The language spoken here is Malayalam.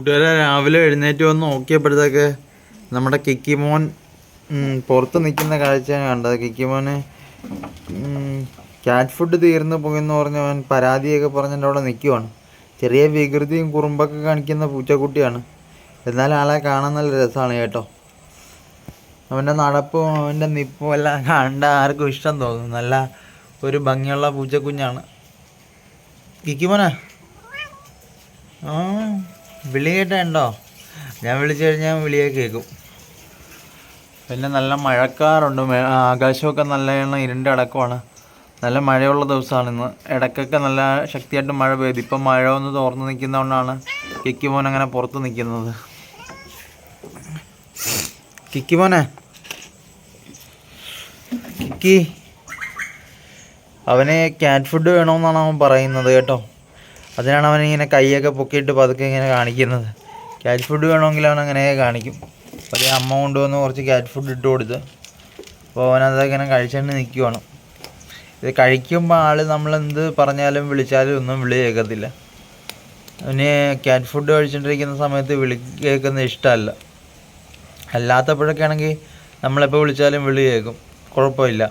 കൂട്ടുകാരെ രാവിലെ എഴുന്നേറ്റ് വന്ന് നോക്കിയപ്പോഴത്തേക്ക് നമ്മുടെ കിക്കിമോൻ പുറത്ത് നിൽക്കുന്ന കാഴ്ചയാണ് കണ്ടത്. കിക്കിമോന് ക്യാറ്റ് ഫുഡ് തീർന്നു പോയെന്ന് പറഞ്ഞ് അവൻ പരാതിയൊക്കെ പറഞ്ഞിട്ട് അവിടെ നിൽക്കുവാണ്. ചെറിയ വികൃതിയും കുറുമ്പൊക്കെ കാണിക്കുന്ന പൂച്ചക്കുട്ടിയാണ്. എന്നാൽ ആളെ കാണാൻ നല്ല രസമാണ് കേട്ടോ. അവന്റെ നടപ്പും അവന്റെ നിപ്പും എല്ലാം കണ്ട ആർക്കും ഇഷ്ടം തോന്നും. നല്ല ഒരു ഭംഗിയുള്ള പൂച്ചക്കുഞ്ഞാണ്. കിക്കിമോനാ. ആ. വിളി കേട്ടോ ഞാൻ വിളിച്ചു കഴിഞ്ഞാൽ വിളിയെ കേൾക്കും പിന്നെ നല്ല മഴക്കാറുണ്ട്. ആകാശമൊക്കെ നല്ല ഇരുണ്ടടക്കമാണ് നല്ല മഴയുള്ള ദിവസമാണ് ഇന്ന്. ഇടയ്ക്കൊക്കെ നല്ല ശക്തിയായിട്ട് മഴ പെയ്തു. ഇപ്പം മഴ ഒന്ന് തോർന്ന് നിൽക്കുന്നതുകൊണ്ടാണ് കിക്കി മോൻ അങ്ങനെ പുറത്ത് നിൽക്കുന്നത്. കിക്കി മോനെ. കിക്കി. അവന് ക്യാറ്റ് ഫുഡ് വേണമെന്നാണ് അവൻ പറയുന്നത് കേട്ടോ. അതിനാണ് അവൻ ഇങ്ങനെ കൈയൊക്കെ പൊക്കിയിട്ട് പതുക്കെ ഇങ്ങനെ കാണിക്കുന്നത്. ക്യാറ്റ് ഫുഡ് വേണമെങ്കിൽ അവൻ അങ്ങനെ കാണിക്കും. അപ്പോൾ അമ്മ കൊണ്ടുവന്ന് കുറച്ച് ക്യാറ്റ് ഫുഡ് ഇട്ട് കൊടുത്ത്. അപ്പോൾ അവനത് ഇങ്ങനെ കഴിച്ചുകൊണ്ട് നിൽക്കുവാണ് ഇത് കഴിക്കുമ്പോൾ ആൾ നമ്മൾ എന്ത് പറഞ്ഞാലും വിളിച്ചാലും ഒന്നും വിളി കേൾക്കത്തില്ല. അവന് ക്യാറ്റ് ഫുഡ് കഴിച്ചുകൊണ്ടിരിക്കുന്ന സമയത്ത് വിളി കേൾക്കുന്നത് ഇഷ്ടമല്ല. അല്ലാത്തപ്പോഴൊക്കെ ആണെങ്കിൽ നമ്മളെപ്പോൾ വിളിച്ചാലും വിളി കേൾക്കും. കുഴപ്പമില്ല.